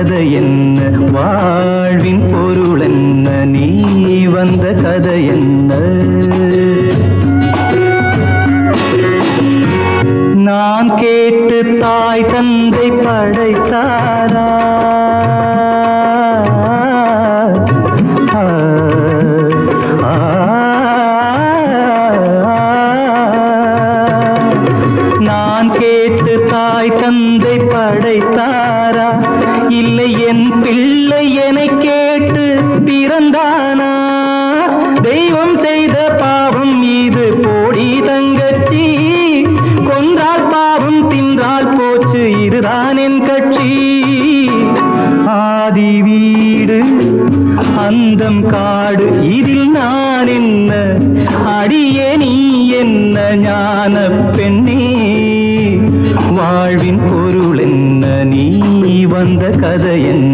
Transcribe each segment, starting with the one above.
கதை என்ன? வா நானின் கட்சி. ஆதி வீடு அந்தம் காடு. இதில் நான் என்ன? அடியே நீ என்ன ஞான பெண்ணே? வாழ்வின் பொருள் என்ன? நீ வந்த கதை என்ன?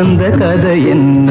வந்த கதை என்ன?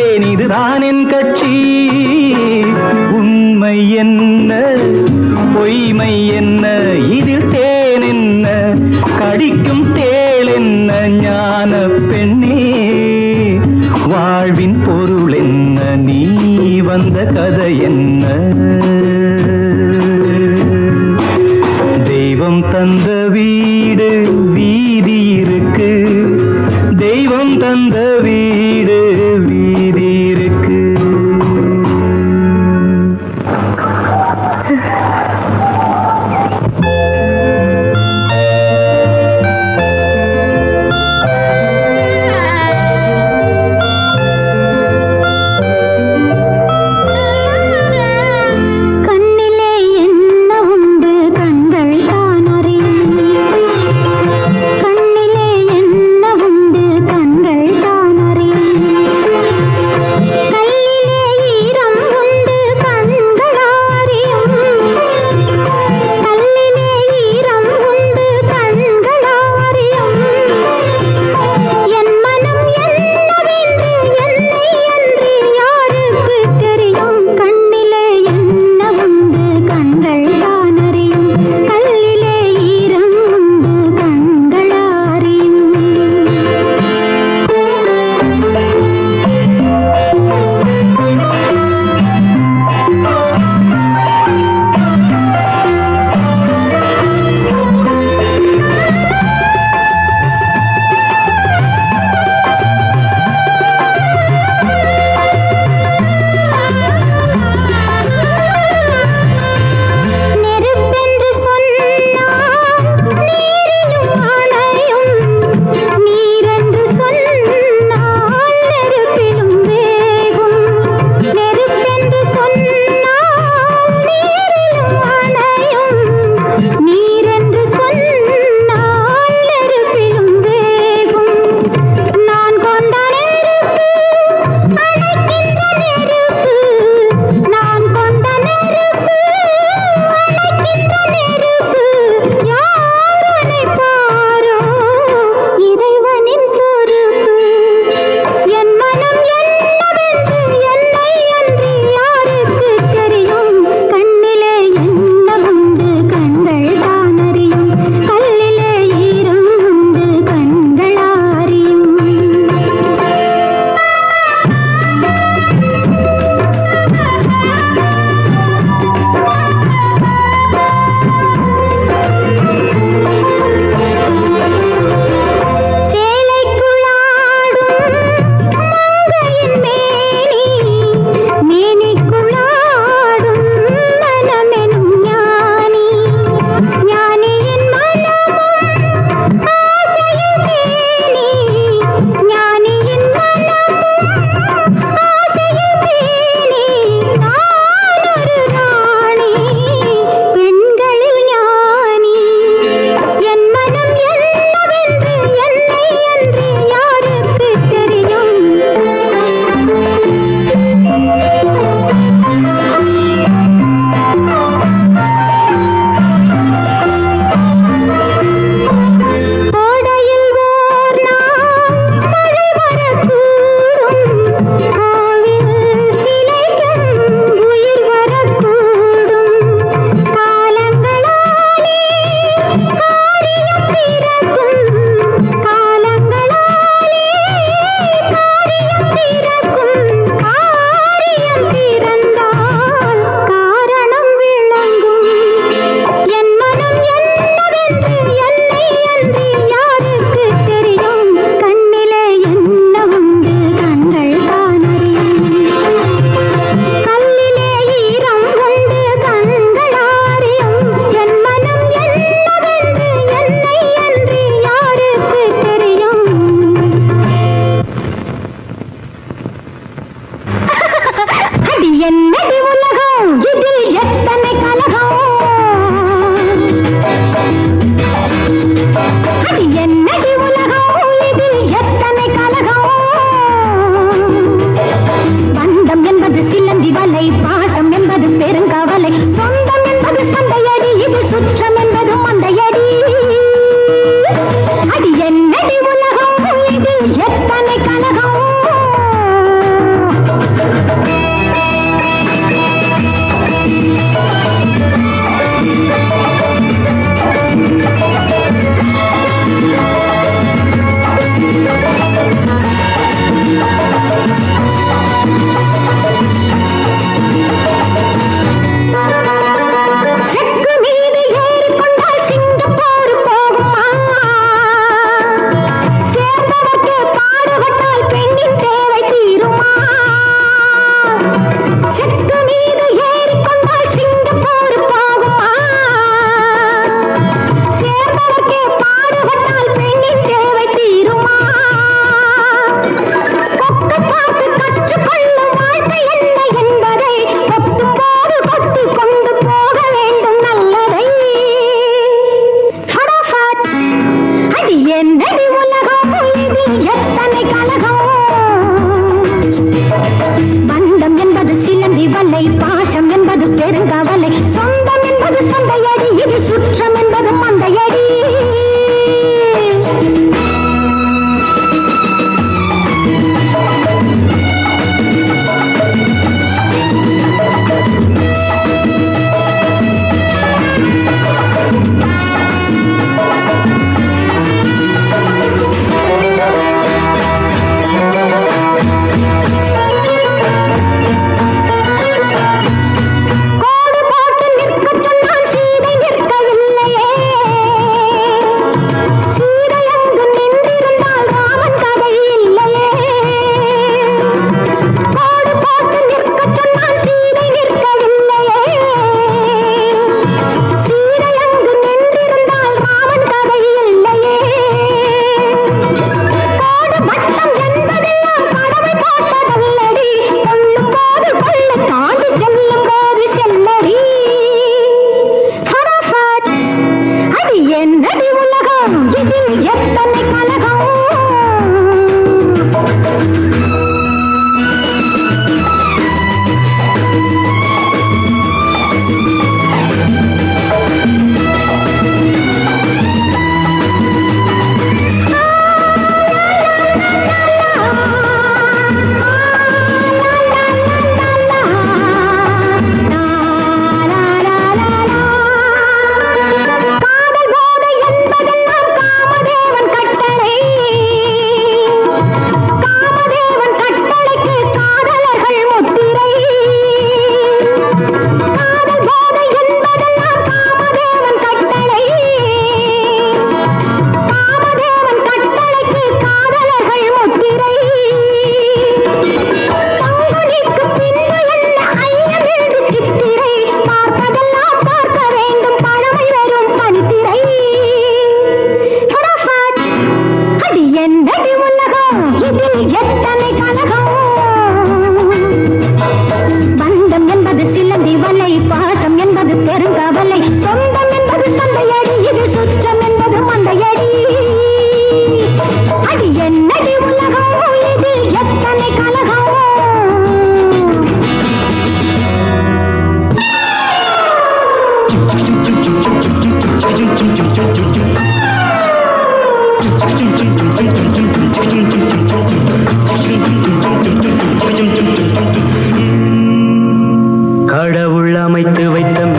கொண்டேன் இதுதான் என் கட்சி? உண்மை என்ன? பொய்மை என்ன? இதில் தேன் என்ன? கடிக்கும் தேள் என்ன? ஞான பெண்ணே வாழ்வின் பொருள் என்ன? நீ வந்த கதை என்ன?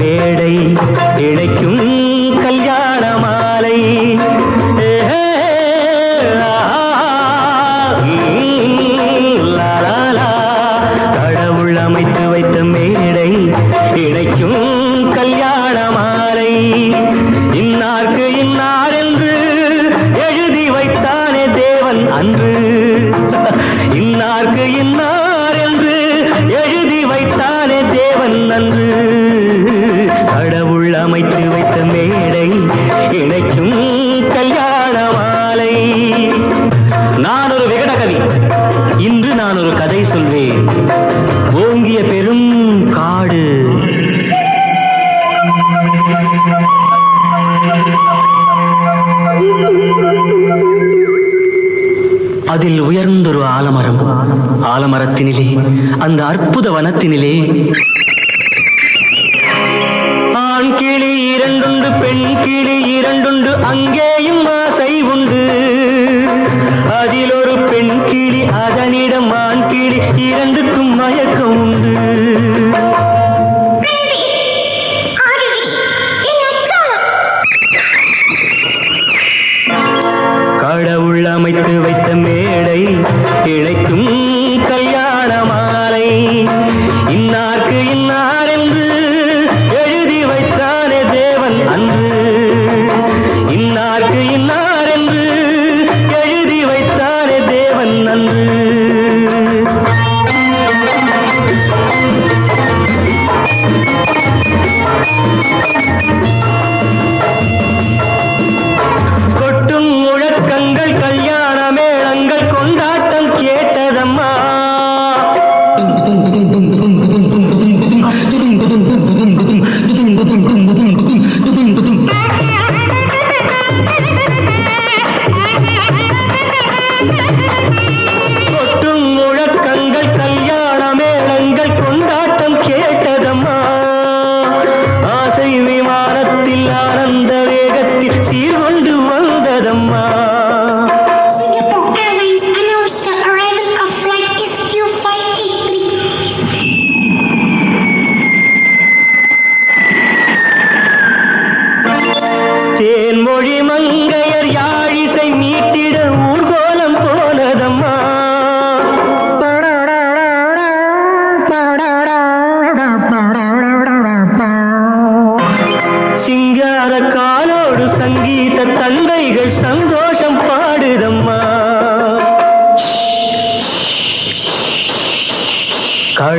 மேடை இழைக்கும் அதில் உயர்ந்தொரு ஆலமரம். ஆலமரத்தினிலே அந்த அற்புத வனத்தினிலே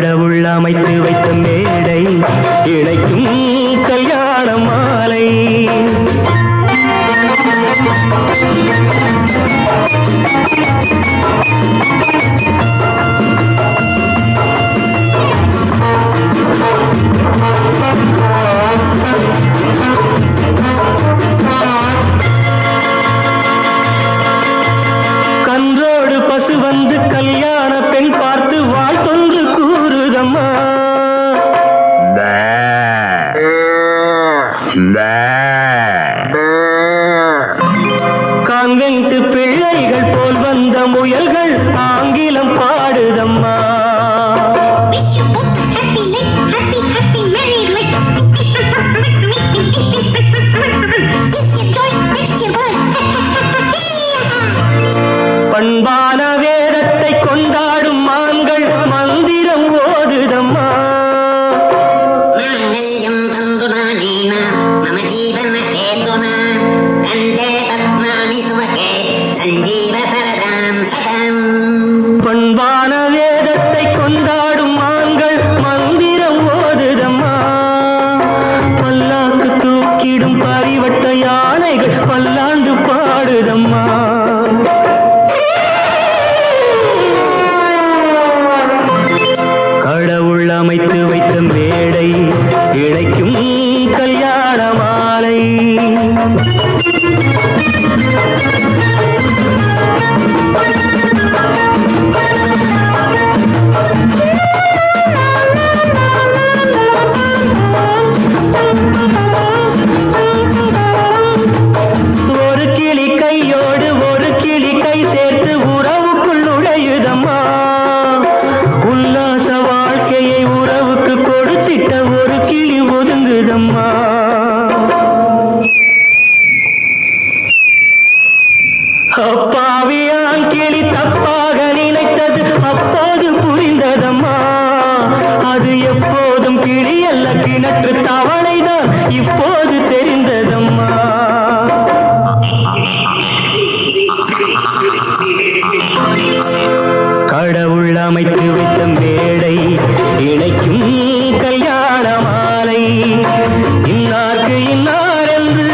கடவுள் அமைத்து வைத்த மேடை இணைக்கும் கல்யாண மாலை. கன்றோடு பசு வந்து கல்யாண பெண் இப்போது தெரிந்ததம்மா. கடவுள் அமைத்து வைத்த மேடை இணைக்கும் கல்யாண மாலை. இன்னார்க்கு இன்னார் என்று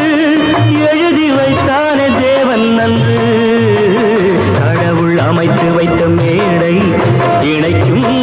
எழுதி வைத்தானே தேவன் நன்று. கடவுள் அமைத்து வைத்த மேடை இணைக்கும்